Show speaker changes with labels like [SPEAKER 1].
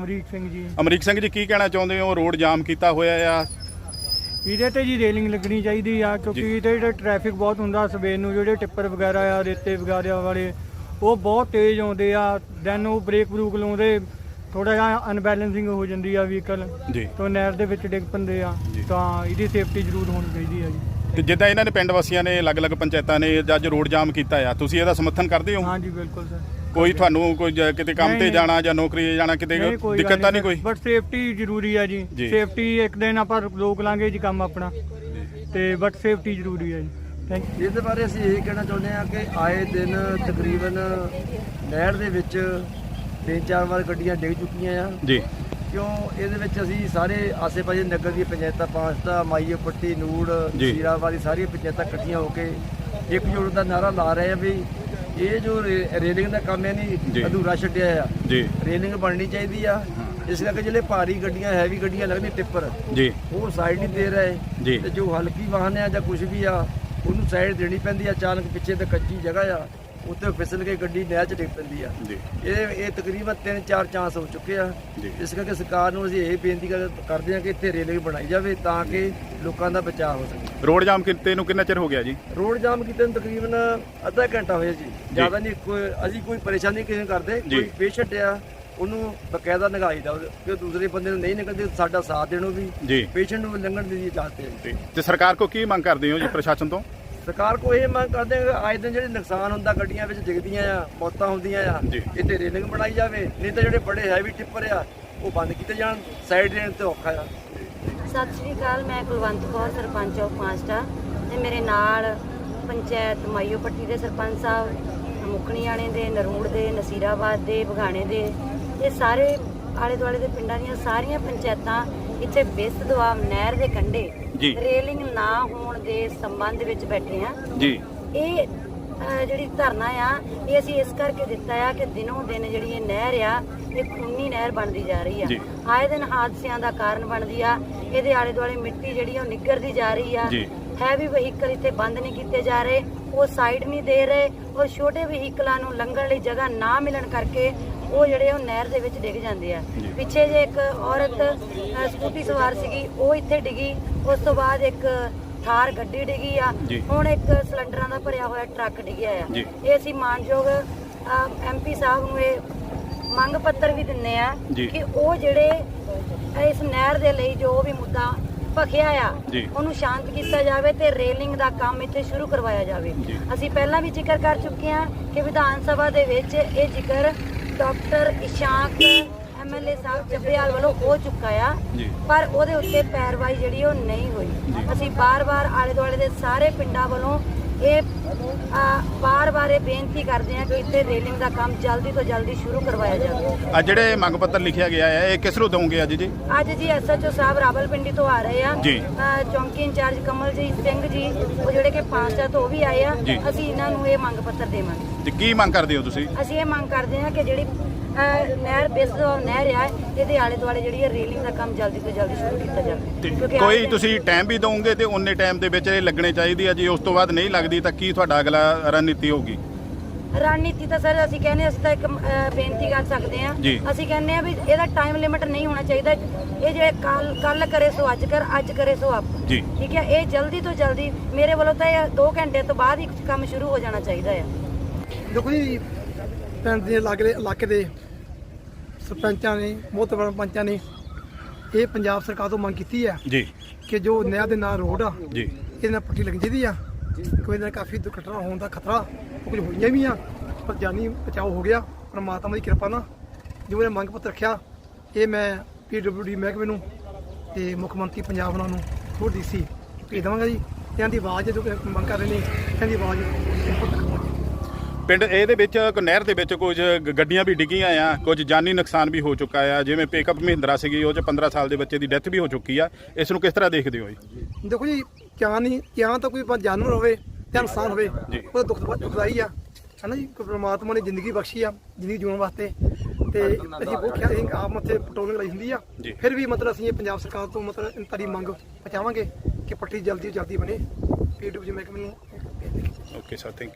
[SPEAKER 1] ਅਮਰੀਕ ਸਿੰਘ ਜੀ।
[SPEAKER 2] ਅਮਰੀਕ ਸਿੰਘ ਜੀ ਕੀ ਕਹਿਣਾ ਚਾਹੁੰਦੇ ਹੋ? ਰੋਡ ਜਾਮ ਕੀਤਾ ਹੋਇਆ ਆ।
[SPEAKER 1] ਇਹਦੇ ਤੇ ਜੀ ਰੇਲਿੰਗ ਲੱਗਣੀ ਚਾਹੀਦੀ ਆ ਕਿਉਂਕਿ। ਇਹਦੇ ਜਿਹੜੇ ਟ੍ਰੈਫਿਕ ਬਹੁਤ ਹੁੰਦਾ ਸਵੇਰ ਨੂੰ ਜਿਹੜੇ ਟਿੱਪਰ ਵਗੈਰਾ ਆ ਰੇਤੇ ਵਗੈਰਾ ਵਾਲੇ ਉਹ ਬਹੁਤ ਤੇਜ਼ ਆਉਂਦੇ ਆ। ਦੈਨ ਉਹ ਬ੍ਰੇਕ ਬਰੂਕ ਲਾਉਂਦੇ ਥੋੜਾ ਜਿਹਾ ਅਨਬੈਲੈਂਸਿੰਗ ਹੋ ਜਾਂਦੀ ਆ ਵਹੀਕਲ
[SPEAKER 2] ਜੀ।
[SPEAKER 1] ਤੋਂ ਨਹਿਰ ਦੇ ਵਿੱਚ ਡਿੱਗ ਪੈਂਦੇ ਆ। ਤਾਂ ਇਹਦੀ ਸੇਫਟੀ ਜ਼ਰੂਰ ਹੋਣੀ ਚਾਹੀਦੀ ਆ ਜੀ।
[SPEAKER 2] ਤੇ ਜਿੱਦਾਂ ਇਹਨਾਂ ਨੇ ਪਿੰਡ ਵਾਸੀਆਂ ਨੇ ਅਲੱਗ-ਅਲੱਗ ਪੰਚਾਇਤਾਂ ਨੇ ਅੱਜ ਰੋਡ ਜਾਮ ਕੀਤਾ ਆ ਤੁਸੀਂ ਇਹਦਾ ਸਮਰਥਨ ਕਰਦੇ ਹੋ?
[SPEAKER 1] ਹਾਂਜੀ ਬਿਲਕੁਲ ਸਰ।
[SPEAKER 2] ਕੋਈ ਤੁਹਾਨੂੰ ਕੋਈ ਜ- ਕਿਤੇ ਕੰਮ ਤੇ
[SPEAKER 1] ਨਹੀਂ।
[SPEAKER 2] ਜਾਣਾ ਜਾਂ ਨੌਕਰੀ ਤੇ ਜਾਣਾ ਕਿਤੇ
[SPEAKER 1] ਨਹੀਂ ਕੋਈ
[SPEAKER 2] ਦਿੱਕਤ ਤਾਂ ਨਹੀਂ ਕੋਈ?
[SPEAKER 1] ਬਟ ਸੇਫਟੀ ਜ਼ਰੂਰੀ ਆ ਜੀ।
[SPEAKER 2] ਜੀ।
[SPEAKER 1] ਸੇਫਟੀ ਇੱਕ ਦਿਨ ਆਪਾਂ ਰੋਕ ਲਾਂਗੇ ਜੀ ਕੰਮ ਆਪਣਾ। ਤੇ ਬਟ ਸੇਫਟੀ ਜ਼ਰੂਰੀ ਆ ਜੀ। ਥੈਂਕ ਯੂ
[SPEAKER 3] ਇਹਦੇ ਬਾਰੇ ਅਸੀਂ ਇਹ ਕਹਿਣਾ ਚਾਹੁੰਦੇ ਹਾਂ ਕਿ ਆਏ ਦਿਨ ਤਕਰੀਬਨ ਨਹਿਰ ਦੇ ਵਿੱਚ ਤਿੰਨ ਚਾਰ ਵਾਰ ਗੱਡੀਆਂ ਡਿੱਗ ਚੁੱਕੀਆਂ ਆ।
[SPEAKER 2] ਜੀ।
[SPEAKER 3] ਕਿਉਂ? ਇਹਦੇ ਵਿੱਚ ਅਸੀਂ ਸਾਰੇ ਆਸੇ-ਪਾਸੇ ਨਗਰ ਦੀਆਂ ਪੰਚਾਇਤਾਂ ਪਾਂਸਤਾ ਮਾਈਏ ਪੱਟੀ ਨੂੜ
[SPEAKER 2] ਜੀ।
[SPEAKER 3] ਸੀਰਾਵਾਲੀ ਸਾਰੀਆਂ ਪੰਚਾਇਤਾਂ ਇਕੱਠੀਆਂ ਹੋ ਕੇ ਇੱਕ ਜੋੜ ਦਾ ਨਾਰਾ ਲਾ ਰਹੇ ਆ ਵੀ ਇਹ ਜੋ ਰੇਲਿੰਗ ਦਾ ਕੰਮ ਹੈ। ਨਹੀਂ ਅਧੂਰਾ ਛੱਡਿਆ ਆ
[SPEAKER 2] ਜੀ।
[SPEAKER 3] ਰੇਲਿੰਗ ਬਣਨੀ ਚਾਹੀਦੀ ਆ। ਇਸ ਕਰਕੇ ਜਿਹੜੇ ਭਾਰੀ ਗੱਡੀਆਂ ਹੈਵੀ ਗੱਡੀਆਂ ਲੱਗਦੀਆਂ ਟਿੱਪਰ
[SPEAKER 2] ਜੀ।
[SPEAKER 3] ਉਹ ਸਾਈਡ ਨਹੀਂ ਦੇ ਰਹੇ।
[SPEAKER 2] ਜੀ।
[SPEAKER 3] ਤੇ ਜੋ ਹਲਕੀ ਵਾਹਨ ਆ ਜਾਂ ਕੁਝ ਵੀ ਆ ਉਹਨੂੰ ਸਾਈਡ ਦੇਣੀ ਪੈਂਦੀ ਆ। ਅਚਾਨਕ ਪਿੱਛੇ ਤੇ ਕੱਚੀ ਜਗ੍ਹਾ ਆ ਉੱਤੇ ਫਿਸਲ ਕੇ ਗੱਡੀ ਨਹਿਰ 'ਚ ਡਿੱਗ ਪੈਂਦੀ ਆ। ਇਹ ਇਹ ਤਕਰੀਬਨ 3-4 ਚਾਂਸ ਹੋ ਚੁੱਕੇ ਆ। ਇਸ ਕਰਕੇ ਸਰਕਾਰ ਨੂੰ ਅਸੀਂ ਇਹ ਬੇਨਤੀ ਕਰ- ਕਰਦੇ ਆ ਕਿ ਇੱਥੇ ਰੇਲਿੰਗ ਬਣਾਈ ਜਾਵੇ ਤਾਂ ਕਿ ਲੋਕਾਂ ਦਾ ਬਚਾਅ ਹੋ ਸਕੇ।
[SPEAKER 2] ਰੋਡ ਜਾਮ ਕੀਤੇ ਨੂੰ ਕਿੰਨਾ ਚਿਰ ਹੋ ਗਿਆ ਜੀ?
[SPEAKER 3] ਰੋਡ ਜਾਮ ਕੀਤੇ ਨੂੰ ਤਕਰੀਬਨ ਅੱਧਾ ਘੰਟਾ ਹੋਇਆ ਜੀ। ਜ਼ਿਆਦਾ ਨਹੀਂ ਕੋਈ ਅਸੀਂ ਕੋਈ ਪਰੇਸ਼ਾਨੀ ਕਿਸੇ ਨੂੰ ਕਰਦੇ। ਕੋਈ ਪੇਸ਼ੈਂਟ ਆ ਉਹਨੂੰ ਬਕਾਇਦਾ ਨਗਾਈਦਾ ਕਿ ਦੂਸਰੇ ਬੰਦੇ ਨੂੰ ਨਹੀਂ ਨਿਕਲਦੇ ਸਾਡਾ ਸਾਥ ਦੇਣੋ ਵੀ ਪੇਸ਼ੈਂਟ ਨੂੰ ਲੰਘਣ ਦੀ ਇਜਾਜ਼ਤ ਹੈ।
[SPEAKER 2] ਤੇ- ਸਰਕਾਰ ਕੋ ਕੀ ਮੰਗ ਕਰਦੇ ਹੋ ਜੀ ਪ੍ਰਸ਼ਾਸਨ ਤੋਂ?
[SPEAKER 3] ਸਰਕਾਰ ਕੋ ਇਹ ਮੰਗ ਕਰਦੇ ਆ ਆਏ ਦਿਨ ਜਿਹੜੇ ਨੁਕਸਾਨ ਹੁੰਦਾ ਗੱਡੀਆਂ ਵਿੱਚ ਡਿੱਗਦੀਆਂ ਆ ਮੌਤਾਂ ਹੁੰਦੀਆਂ ਆ। ਇੱਥੇ ਰੇਲਿੰਗ ਬਣਾਈ ਜਾਵੇ ਨਹੀਂ ਤਾਂ ਜਿਹੜੇ ਬੜੇ ਹੈਵੀ ਟਿੱਪਰ ਆ ਉਹ ਬੰਦ ਕੀਤੇ ਜਾਣ ਸਾਈਡ ਦੇਣ ਤੇ ਔਖਾ ਆ।
[SPEAKER 4] ਸਤਿ ਸ਼੍ਰੀ ਅਕਾਲ ਮੈਂ ਕੁਲਵੰਤ ਕੌਰ ਸਰਪੰਚ ਆਫ ਪਾਂਸਟਾ ਤੇ ਮੇਰੇ ਨਾਲ ਪੰਚਾਇਤ ਮਾਈਓ ਪੱਟੀ ਦੇ ਸਰਪੰਚ ਸਾਹਿਬ ਮੁਖਣੀਆਣੇ ਦੇ ਨਰੂੜ ਦੇ ਨਸੀਰਾਬਾਦ ਦੇ ਬਗਾਣੇ ਦੇ ਇਹ ਸਾਰੇ ਆਲੇ ਦੁਆਲੇ ਦੇ ਪਿੰਡਾਂ ਦੀਆਂ ਸਾਰੀਆਂ ਪੰਚਾਇਤਾਂ ਇੱਥੇ ਬਿਸਤ ਦਵਾਬ ਨਹਿਰ ਦੇ ਕੰਢੇ। ਰੇਲਿੰਗ ਨਾ ਹੋਣ ਦੇ ਸੰਬੰਧ ਵਿੱਚ ਬੈਠੇ ਆ
[SPEAKER 2] ਜੀ
[SPEAKER 4] ਇਹ ਜਿਹੜੀ ਧਰਨਾ ਆ ਇਹ ਅਸੀਂ ਇਸ ਕਰਕੇ ਦਿੱਤਾ ਆ ਕਿ ਦਿਨੋਂ ਦਿਨ ਜਿਹੜੀ ਇਹ ਨਹਿਰ ਆ ਇਹ ਖੂਨੀ ਨਹਿਰ ਬਣਦੀ ਜਾ ਰਹੀ ਆ। ਆਏ ਦਿਨ ਹਾਦਸਿਆਂ ਦਾ ਕਾਰਨ ਬਣਦੀ ਆ ਇਹਦੇ ਆਲੇ ਦੁਆਲੇ ਮਿੱਟੀ ਜਿਹੜੀ ਉਹ ਨਿੱਗਰਦੀ ਜਾ ਰਹੀ ਆ
[SPEAKER 2] ਜੀ।
[SPEAKER 4] ਹੈਵੀ ਵਹੀਕਲ ਇੱਥੇ ਬੰਦ ਨਹੀਂ ਕੀਤੇ ਜਾ ਰਹੇ ਉਹ ਸਾਈਡ ਨਹੀਂ ਦੇ ਰਹੇ ਔਰ ਛੋਟੇ ਵਹੀਕਲਾਂ ਨੂੰ ਲੰਘਣ ਲਈ ਜਗ੍ਹਾ ਨਾ ਮਿਲਣ ਕਰਕੇ ਉਹ ਜਿਹੜੇ ਉਹ ਨਹਿਰ ਦੇ ਵਿੱਚ ਡਿੱਗ ਜਾਂਦੇ ਆ। ਪਿੱਛੇ ਜੇ ਇੱਕ ਔਰਤ ਸਕੂਟੀ ਸਵਾਰ ਸੀਗੀ ਉਹ ਇੱਥੇ ਡਿੱਗੀ ਉਸ ਤੋਂ ਬਾਅਦ ਇੱਕ ਥਾਰ ਗੱਡੀ ਡਿੱਗੀ ਆ। ਹੁਣ ਇੱਕ ਸਿਲੰਡਰਾਂ ਦਾ ਭਰਿਆ ਹੋਇਆ ਟਰੱਕ ਡਿੱਗਿਆ ਆ। ਇਹ ਅਸੀਂ ਮਾਨਯੋਗ ਐਮਪੀ ਸਾਹਿਬ ਨੂੰ ਇਹ ਮੰਗ ਪੱਤਰ ਵੀ ਦਿੰਨੇ ਆ। ਕਿ ਉਹ ਜਿਹੜੇ ਇਸ ਨਹਿਰ ਦੇ ਲਈ ਜੋ ਵੀ ਮੁੱਦਾ ਭਖਿਆ ਆ। ਉਹਨੂੰ ਸ਼ਾਂਤ ਕੀਤਾ ਜਾਵੇ ਤੇ ਰੇਲਿੰਗ ਦਾ ਕੰਮ ਇੱਥੇ ਸ਼ੁਰੂ ਕਰਵਾਇਆ ਜਾਵੇ। ਅਸੀਂ ਪਹਿਲਾਂ ਵੀ ਜ਼ਿਕਰ ਕਰ ਚੁੱਕੇ ਹਾਂ ਕਿ ਵਿਧਾਨ ਸਭਾ ਦੇ ਵਿੱਚ ਇਹ ਜ਼ਿਕਰ ਡਾਕਟਰ ਇਸ਼ਾਕ ਐਮਐਲਏ ਸਾਹਿਬ ਜੱਬੇਵਾਲ ਵੱਲੋਂ ਹੋ ਚੁੱਕਾ ਆ। ਪਰ ਉਹਦੇ ਉੱਤੇ ਪੈਰਵਾਈ ਜਿਹੜੀ ਉਹ ਨਹੀਂ ਹੋਈ। ਅਸੀਂ ਬਾਰ-ਬਾਰ ਆਲੇ ਦੁਆਲੇ ਦੇ ਸਾਰੇ ਪਿੰਡਾਂ ਵੱਲੋਂ ਇਹ ਬਾਰ-ਬਾਰ ਇਹ ਬੇਨਤੀ ਕਰਦੇ ਹਾਂ ਕਿ ਇੱਥੇ ਰੇਲਿੰਗ ਦਾ ਕੰਮ ਜਲਦੀ ਤੋਂ ਜਲਦੀ ਸ਼ੁਰੂ ਕਰਵਾਇਆ ਜਾਵੇ।
[SPEAKER 2] ਆ ਜਿਹੜੇ ਮੰਗ ਪੱਤਰ ਲਿਖਿਆ ਗਿਆ ਹੈ ਇਹ ਕਿਸ ਨੂੰ ਦਵੋਗੇ ਅੱਜ ਜੀ?
[SPEAKER 4] ਅੱਜ ਜੀ ਐਸਐਚਓ ਸਾਹਿਬ ਰਾਵਲਪਿੰਡੀ ਤੋਂ ਆ ਰਹੇ ਆ। ਚੌਂਕੀ ਇੰਚਾਰਜ ਕਮਲਜੀਤ ਸਿੰਘ ਜੀ ਉਹ ਜਿਹੜੇ ਕਿ ਪਾਂਚਾ ਤੋਂ ਉਹ ਵੀ ਆਏ ਆ। ਅਸੀਂ ਇਹਨਾਂ ਨੂੰ ਇਹ ਮੰਗ ਪੱਤਰ ਦੇਵਾਂਗੇ।
[SPEAKER 2] ਤੇ ਕੀ ਮੰਗ ਕਰਦੇ ਹੋ ਤੁਸੀਂ?
[SPEAKER 4] ਅਸੀਂ ਇਹ ਮੰਗ ਕਰਦੇ ਹਾਂ ਕਿ ਜਿਹੜੀ ਨਹਿਰ ਬਿਸਦੋ ਨਹਿਰ ਆ ਇਹਦੇ ਆਲੇ ਦੁਆਲੇ ਜਿਹੜੀ ਹੈ ਰੇਲਿੰਗ ਦਾ ਕੰਮ ਜਲਦੀ ਤੋਂ ਜਲਦੀ ਸ਼ੁਰੂ ਕੀਤਾ ਜਾਵੇ। ਕਿਉਂਕਿ
[SPEAKER 2] ਕੋਈ ਤੁਸੀਂ ਟਾਈਮ ਵੀ ਦਵੋਗੇ ਤੇ ਉਹਨੇ ਟਾਈਮ ਦੇ ਵਿੱਚ ਇਹ ਲੱਗਣੇ ਚਾਹੀਦੀ ਆ ਜੀ ਉਸ ਤੋਂ ਬਾਅਦ ਨਹੀਂ ਲੱਗਦੀ ਤਾਂ ਕੀ ਤੁਹਾਡਾ ਅਗਲਾ ਰਣਨੀਤੀ ਹੋਊਗੀ?
[SPEAKER 4] ਰਣਨੀਤੀ ਤਾਂ ਸਰ ਅਸੀਂ ਕਹਿੰਦੇ ਅਸੀਂ ਤਾਂ ਇੱਕ ਬੇਨਤੀ ਕਰ ਸਕਦੇ
[SPEAKER 2] ਜੀ।
[SPEAKER 4] ਅਸੀਂ ਕਹਿੰਦੇ ਆ ਵੀ ਇਹਦਾ ਟਾਈਮ ਲਿਮਿਟ ਨਹੀਂ ਹੋਣਾ ਚਾਹੀਦਾ। ਇਹ ਜੇ ਕੱਲ ਕੱਲ ਕਰੇ ਸੋ ਅੱਜ ਕਰ ਅੱਜ ਕਰੇ ਸੋ ਆਪ।
[SPEAKER 2] ਜੀ।
[SPEAKER 4] ਠੀਕ ਹੈ ਇਹ ਜਲਦੀ ਤੋਂ ਜਲਦੀ ਮੇਰੇ ਵੱਲੋਂ ਤਾਂ ਇਹ 2 ਘੰਟੇ ਤੋਂ ਬਾਅਦ ਹੀ ਕੰਮ ਸ਼ੁਰੂ ਹੋ ਜਾਣਾ ਚਾਹੀਦਾ ਹੈ
[SPEAKER 5] ਦੇਖੋ ਜੀ ਪਿੰਡ ਦੇ ਲਾਗੇ ਇਲਾਕੇ ਦੇ ਸਰਪੰਚਾਂ ਨੇ ਮੋਤਬਰ ਪੰਚਾਂ ਨੇ ਇਹ ਪੰਜਾਬ ਸਰਕਾਰ ਤੋਂ ਮੰਗ ਕੀਤੀ ਹੈ
[SPEAKER 2] ਜੀ।
[SPEAKER 5] ਕਿ ਜੋ ਨਹਿਰ ਦੇ ਨਾਲ ਰੋਡ ਆ
[SPEAKER 2] ਜੀ।
[SPEAKER 5] ਇਹਦੇ ਨਾਲ ਪੱਟੀ ਲੱਗਣੀ ਚਾਹੀਦੀ ਆ। ਕੋਈ ਨਾਲ ਕਾਫੀ ਦੁਰਘਟਨਾ ਹੋਣ ਦਾ ਖਤਰਾ ਕੁਝ ਹੋਈਆਂ ਵੀ ਆ ਪਰ ਜਾਨੀ ਬਚਾਓ ਹੋ ਗਿਆ। ਪਰਮਾਤਮਾ ਦੀ ਕਿਰਪਾ ਨਾਲ ਜੋ ਇਹ ਮੰਗ ਪੱਤਰ ਰੱਖਿਆ ਇਹ ਮੈਂ ਪੀਡਬਲਯੂਡੀ ਮਹਿਕਮੇ ਨੂੰ ਤੇ ਮੁੱਖ ਮੰਤਰੀ ਪੰਜਾਬ ਉਹਨਾਂ ਨੂੰ ਹੋਰ ਡੀਸੀ ਭੇਜ ਦੇਵਾਂਗਾ ਜੀ। ਇਹਨਾਂ ਦੀ ਆਵਾਜ਼ ਜੋ ਮੰਗ ਕਰ ਰਹੇ ਨੇ ਇਹਨਾਂ ਦੀ ਆਵਾਜ਼
[SPEAKER 2] ਪਿੰਡ ਇਹਦੇ ਵਿੱਚ ਇੱਕ ਨਹਿਰ ਦੇ ਵਿੱਚ ਕੁਝ ਗ- ਗੱਡੀਆਂ ਵੀ ਡਿੱਗੀਆਂ ਆ ਕੁਝ ਜਾਨੀ ਨੁਕਸਾਨ ਵੀ ਹੋ ਚੁੱਕਾ ਆ ਜਿਵੇਂ ਪਿਕਅਪ ਮਹਿੰਦਰਾ ਸੀਗੀ ਉਹ ਚ 15 ਸਾਲ ਦੇ ਬੱਚੇ ਦੀ ਡੈਥ ਵੀ ਹੋ ਚੁੱਕੀ ਆ। ਇਸ ਨੂੰ ਕਿਸ ਤਰ੍ਹਾਂ ਦੇਖਦੇ ਹੋ ਜੀ?
[SPEAKER 5] ਦੇਖੋ ਜੀ ਕਿਆ ਨਹੀਂ ਕਿਆ ਤਾਂ ਕੋਈ ਭਾਵੇਂ ਜਾਨਵਰ ਹੋਵੇ ਜਾਂ ਇਨਸਾਨ ਹੋਵੇ। ਉਹ ਦੁੱਖ ਦੁਖਦਾਈ ਆ। ਹਨਾ ਜੀ ਕੋਈ ਪ੍ਰਮਾਤਮਾ ਨੇ ਜ਼ਿੰਦਗੀ ਬਖਸ਼ੀ ਆ ਜ਼ਿੰਦਗੀ ਜਿਉਣ ਵਾਸਤੇ। ਤੇ ਅਸੀਂ ਬਹੁਤ ਖਿਆਲ ਅਸੀਂ ਆਪ ਮੱਥੇ ਪਟੋਲਿੰਗ ਲਈ ਹੁੰਦੀ ਆ।
[SPEAKER 2] ਜੀ।
[SPEAKER 5] ਫਿਰ ਵੀ ਮਤਲਬ ਅਸੀਂ ਇਹ ਪੰਜਾਬ ਸਰਕਾਰ ਤੋਂ ਮਤਲਬ ਤਾਰੀ ਮੰਗ ਪਹੁੰਚਾਵਾਂਗੇ ਕਿ ਪੱਟੀ ਜਲਦੀ ਤੋਂ ਜਲਦੀ ਬਣੇ। ਪੀਡਬਲਯੂ ਮਹਿਕਮੇ ਨੂੰ
[SPEAKER 2] ਓਕੇ ਸਰ ਥੈਂਕ